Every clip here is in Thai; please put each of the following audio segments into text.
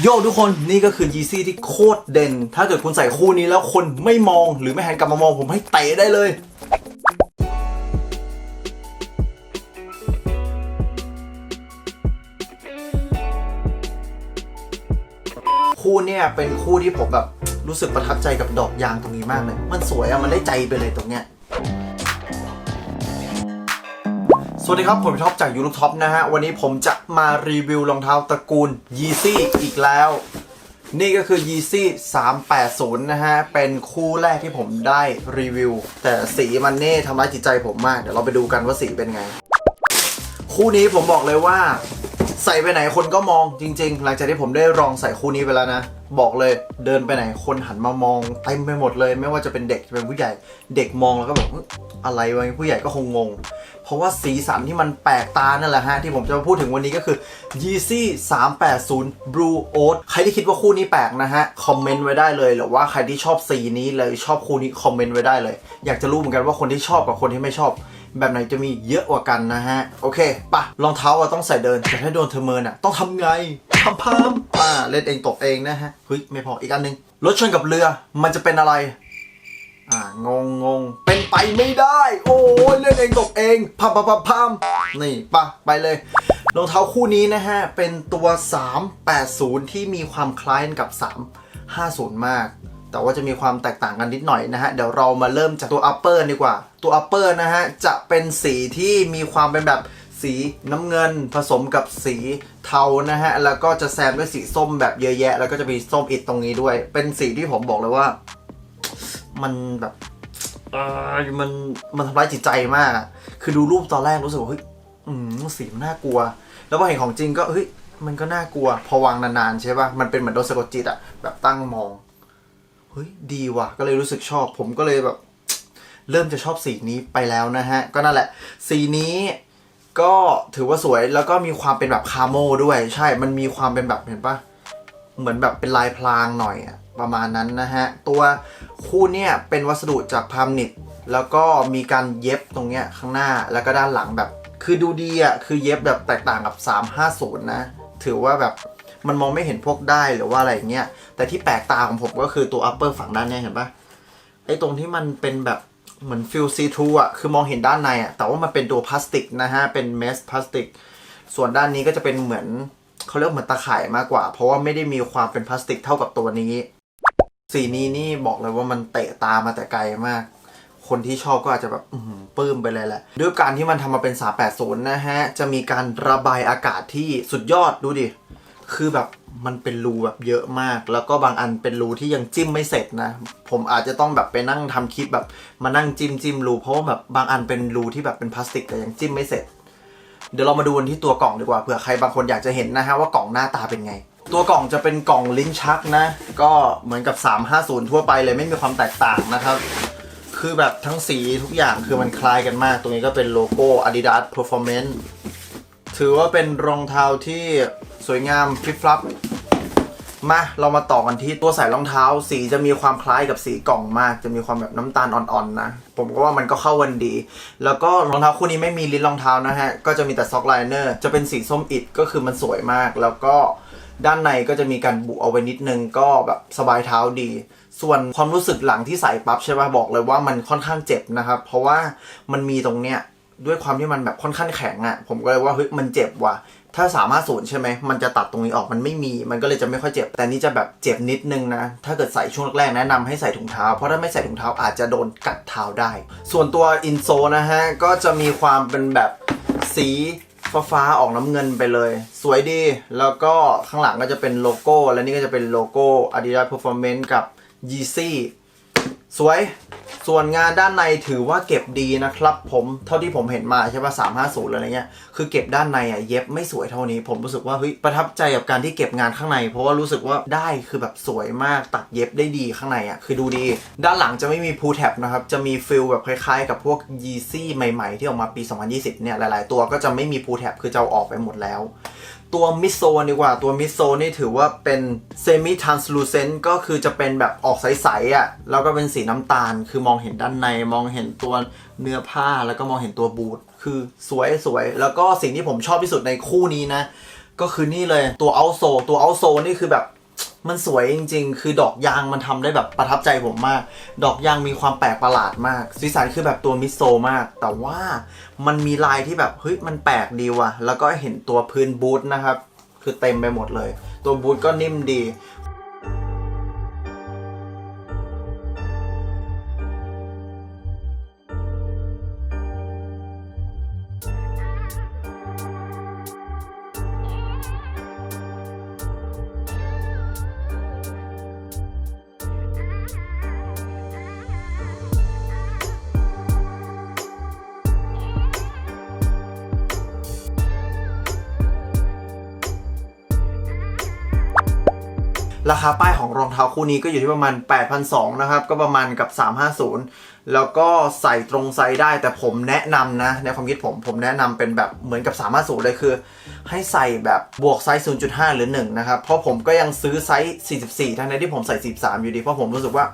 โยทุกคนนี่ก็คือ Yeezy ที่โคตรเด่น ถ้าเกิดคุณใส่คู่นี้แล้วคนไม่มองหรือไม่หันกลับมามองผมให้เตะได้เลยคู่เนี่ยเป็นคู่ที่ผมแบบรู้สึกประทับใจกับดอกยางตรงนี้มากเลย มันสวยอะมันได้ใจไปเลยตรงเนี้ย สวัสดีครับ ผมท็อปจากยู t ู b ท็อปนะฮะ วันนี้ผมจะมารีวิวรองเท้าตระกูลยีซี่อีกแล้ว นี่ก็คือยีซี่380 นะฮะ เป็นคู่แรกที่ผมได้รีวิว แต่สีมันเน่ทำร้ายจิตใจผมมาก เดี๋ยวเราไปดูกันว่าสีเป็นไง คู่นี้ผมบอกเลยว่า ใส่ไปไหนคนก็มองจริง ๆ หลังจากที่ผมได้ลองใส่คู่นี้ไปแล้วนะ บอกเลยเดินไปไหนคนหันมามองเต็มไปหมดเลย ไม่ว่าจะเป็นเด็กจะเป็นผู้ใหญ่ เด็กมองแล้วก็แบบอะไรวะผู้ใหญ่ก็คงงง เพราะว่าสีสันที่มันแปลกตานั่นแหละฮะ ที่ผมจะมาพูดถึงวันนี้ก็คือ Yeezy 380 Blue Oat ใครที่คิดว่าคู่นี้แปลกนะฮะ คอมเมนต์ไว้ได้เลย หรือว่าใครที่ชอบสีนี้เลยชอบคู่นี้คอมเมนต์ไว้ได้เลย อยากจะรู้เหมือนกันว่าคนที่ชอบกับคนที่ไม่ชอบ แบบไหนจะมีเยอะกว่ากันนะฮะ โอเคปะรองเท้าอะต้องใส่เดิน แต่ถ้าโดนเทอร์เมินอะต้องทำไงทำพามอ่าเล่นเองตกเองนะฮะเฮ้ยไม่พออีกอันหนึงรถชนกับเรือมันจะเป็นอะไรอ่างงงงเป็นไปไม่ได้ โอ้ยเล่นเองตกเองพามพามพามพามนี่ปะไปเลยรองเท้าคู่นี้นะฮะ เป็นตัว 380 ที่มีความคล้ายกับ 350 มาก แต่ว่าจะมีความแตกต่างกันนิดหน่อยนะฮะ เดี๋ยวเรามาเริ่มจากตัว upper ดีกว่า ตัว upper นะฮะ จะเป็นสีที่มีความเป็นแบบสีน้ำเงินผสมกับสีเทานะฮะ แล้วก็จะแซมด้วยสีส้มแบบเยอะแยะ แล้วก็จะมีส้มอิดตรงนี้ด้วย เป็นสีที่ผมบอกเลยว่า มันแบบมันมันทำร้ายจิตใจมาก คือดูรูปตอนแรกรู้สึกว่าเฮ้ยสีมันน่ากลัว แล้วพอเห็นของจริงก็เฮ้ยมันก็น่ากลัว พอวางนานๆใช่ป่ะ มันเป็นเหมือนโดนสะกดจิตอะแบบตั้งมอง เฮ้ยดีว่ะ ก็เลยรู้สึกชอบ ผมก็เลยแบบ เริ่มจะชอบสีนี้ไปแล้วนะฮะ ก็นั่นแหละ สีนี้ก็ถือว่าสวยแล้วก็มีความเป็นแบบคาโมด้วย ใช่ มันมีความเป็นแบบเห็นปะเหมือนแบบเป็นลายพรางหน่อยอะประมาณนั้นนะฮะ ตัวคู่เนี่ยเป็นวัสดุจากพามนิตแล้วก็มีการเย็บตรงเนี้ยข้างหน้าแล้วก็ด้านหลังแบบ คือดูดีอะคือเย็บแบบแตกต่างกับ 350 นะ ถือว่าแบบ มันมองไม่เห็นพวกได้หรือว่าอะไรอย่างเงี้ย แต่ที่แปลกตาของผมก็คือตัว upper ฝั่งด้านเนี้ยเห็นปะไอ้ตรงที่มันเป็นแบบเหมือนฟิลซีทูอะ คือมองเห็นด้านในอะ แต่ว่ามันเป็นตัวพลาสติกนะฮะ เป็นเมสพลาสติก ส่วนด้านนี้ก็จะเป็นเหมือนเขาเรียกเหมือนตะข่ายมากกว่า เพราะว่าไม่ได้มีความเป็นพลาสติกเท่ากับตัวนี้ สีนี้นี่บอกเลยว่ามันเตะตามาแต่ไกลมาก คนที่ชอบก็อาจจะแบบอื้อหือปลื้มไปเลยแหละ ด้วยการที่มันทำมาเป็น 380 นะฮะ จะมีการระบายอากาศที่สุดยอดดูดิ คือแบบมันเป็นรูแบบเยอะมาก แล้วก็บางอันเป็นรูที่ยังจิ้มไม่เสร็จนะ ผมอาจจะต้องแบบไปนั่งทำคลิปแบบมานั่งจิ้มจิ้มรูเพราะว่าแบบบางอันเป็นรูที่แบบเป็นพลาสติกแต่ยังจิ้มไม่เสร็จ เดี๋ยวเรามาดูกันที่ตัวกล่องดีกว่าเผื่อใครบางคนอยากจะเห็นนะฮะว่ากล่องหน้าตาเป็นไง ตัวกล่องจะเป็นกล่องลิ้นชักนะ ก็เหมือนกับ 350 ทั่วไปเลยไม่มีความแตกต่างนะครับ คือแบบทั้งสีทุกอย่างคือมันคล้ายกันมาก ตรงนี้ก็เป็นโลโก้ Adidas Performance ถือว่าเป็นรองเท้าที่ สวยงามฟลิปฟลับมาเรามาต่อกันที่ตัวใส่รองเท้า สีจะมีความคล้ายกับสีกล่องมาก จะมีความแบบน้ำตาลอ่อนๆนะ ผมก็ว่ามันก็เข้าวันดี แล้วก็รองเท้าคู่นี้ไม่มีลิ้นรองเท้านะฮะ ก็จะมีแต่ซ็อกไลเนอร์จะเป็นสีส้มอิดก็คือมันสวยมาก แล้วก็ด้านในก็จะมีการบุเอาไว้นิดนึงก็แบบสบายเท้าดี ส่วนความรู้สึกหลังที่ใส่ปั๊บใช่ป่ะบอกเลยว่ามันค่อนข้างเจ็บนะครับ เพราะว่ามันมีตรงเนี้ยด้วยความที่มันแบบค่อนข้างแข็งอะ่ะผมก็เลยว่าเฮ้ยมันเจ็บว่ะ ถ้าสามารถศูนย์ใช่ไหม มันจะตัดตรงนี้ออกมันไม่มี มันก็เลยจะไม่ค่อยเจ็บ แต่นี่จะแบบเจ็บนิดนึงนะ ถ้าเกิดใส่ช่วงแรกๆแนะนำให้ใส่ถุงเท้า เพราะถ้าไม่ใส่ถุงเท้าอาจจะโดนกัดเท้าได้ ส่วนตัวอินโซนะฮะ ก็จะมีความเป็นแบบสีฟ้าๆออกน้ำเงินไปเลย สวยดี แล้วก็ข้างหลังก็จะเป็นโลโก้ และนี่ก็จะเป็นโลโก้ Adidas Performance กับ Yeezy สวยส่วนงานด้านในถือว่าเก็บดีนะครับผมเท่าที่ผมเห็นมาใช่ป่ะสามห้าศูนย์อะไรเงี้ยคือเก็บด้านในอะเย็บไม่สวยเท่านี้ ผมรู้สึกว่าเฮ้ยประทับใจกับการที่เก็บงานข้างใน เพราะว่ารู้สึกว่าได้คือแบบสวยมากตัดเย็บได้ดีข้างในอะคือดูดี ด้านหลังจะไม่มีพูแท็บนะครับจะมีฟิลแบบคล้ายๆ กับพวก Yeezy ใหม่ ๆ ที่ออกมาปี 2020เนี่ยหลาย ๆ ตัวก็จะไม่มีพูแท็บคือจะเอาออกไปหมดแล้ว ตัวมิโซดีกว่าตัวมิโซนี่ถือว่าเป็นเซมิทรานสลูเซนต์ก็คือจะเป็นแบบออกใสๆอะแล้วก็เป็นสีน้ำตาล คือมองเห็นด้านในมองเห็นตัวเนื้อผ้าแล้วก็มองเห็นตัวบูทคือสวยสวย แล้วก็สิ่งที่ผมชอบที่สุดในคู่นี้นะ ก็คือนี่เลยตัวเอาโซตัวเอาโซนี่คือแบบ มันสวยจริง ๆ คือดอกยางมันทำได้แบบประทับใจผมมาก ดอกยางมีความแปลกประหลาดมาก สีสันคือแบบตัวมิโซมาก แต่ว่ามันมีลายที่แบบเฮ้ยมันแปลกดีว่ะ แล้วก็เห็นตัวพื้นบูทนะครับ คือเต็มไปหมดเลย ตัวบูทก็นิ่มดี ราคาป้ายของรองเท้าคู่นี้ก็อยู่ที่ประมาณ 8,200นะครับ ก็ประมาณกับ 350 แล้วก็ใส่ตรงไซส์ได้ แต่ผมแนะนำนะ ในความคิดผม ผมแนะนำเป็นแบบเหมือนกับ 350 เลยคือ ให้ใส่แบบบวกไซส์ 0.5 หรือ 1 นะครับ เพราะผมก็ยังซื้อไซส์ 44 ทั้งในที่ผมใส่ 43 อยู่ดี เพราะผมรู้สึกว่า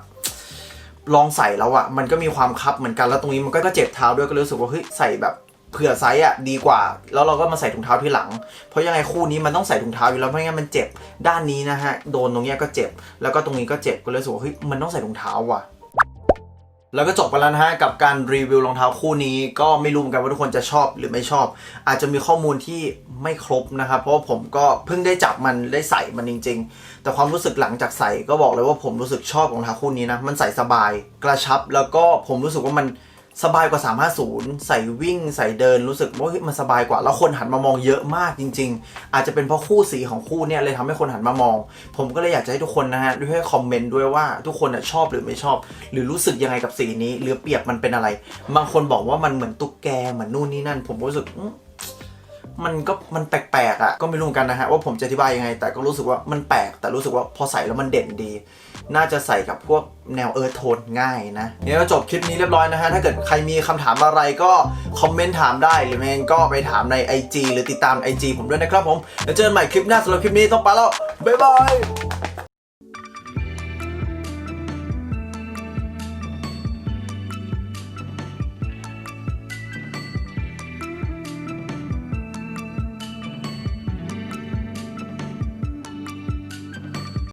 ลองใส่แล้วอะมันก็มีความคับเหมือนกันแล้วตรงนี้มันก็เจ็บเท้าด้วยก็รู้สึกว่าเฮ้ยใส่แบบ เผื่อไซส์อะดีกว่า แล้วเราก็มาใส่ถุงเท้าที่หลัง เพราะยังไงคู่นี้มันต้องใส่ถุงเท้าอยู่แล้วไม่งั้นมันเจ็บ ด้านนี้นะฮะโดนตรงเนี้ยก็เจ็บ แล้วก็ตรงนี้ก็เจ็บก็เลยรู้สึกว่าเฮ้ยมันต้องใส่ถุงเท้าว่ะแล้วก็จบไปแล้วนะฮะกับการรีวิวรองเท้าคู่นี้ ก็ไม่รู้เหมือนกันว่าทุกคนจะชอบหรือไม่ชอบ อาจจะมีข้อมูลที่ไม่ครบนะครับเพราะผมก็เพิ่งได้จับมันได้ใส่มันจริง ๆ แต่ความรู้สึกหลังจากใส่ก็บอกเลยว่าผมรู้สึกชอบรองเท้าคู่นี้นะมันใส่สบายกระชับแล้วก็ผมรู้สึกว่ามัน สบายกว่า 350 ใส่วิ่งใส่เดินรู้สึกว่ามันสบายกว่า แล้วคนหันมามองเยอะมากจริง ๆ อาจจะเป็นเพราะคู่สีของคู่เนี่ยเลยทำให้คนหันมามอง ผมก็เลยอยากจะให้ทุกคนนะฮะด้วยให้คอมเมนต์ด้วยว่าทุกคนชอบหรือไม่ชอบ หรือรู้สึกยังไงกับสีนี้ หรือเปรียบมันเป็นอะไร บางคนบอกว่ามันเหมือนตุ๊กแกเหมือนนู่นนี่นั่น ผมรู้สึกมันก็มันแปลกๆอะก็ไม่รู้กันนะฮะว่าผมจะอธิบายยังไง แต่ก็รู้สึกว่ามันแปลกแต่รู้สึกว่าพอใส่แล้วมันเด่นดี น่าจะใส่กับพวกแนวเอิร์ธโทนง่ายนะเนี่ยก็จบคลิปนี้เรียบร้อยนะฮะ ถ้าเกิดใครมีคำถามอะไรก็คอมเมนต์ถามได้ หรือไม่งก็ไปถามใน IG หรือติดตาม IG ผมด้วยนะครับผม แล้วเจอกันใหม่คลิปหน้าสำหรับคลิปนี้ต้องไปแล้ว บ๊ายบาย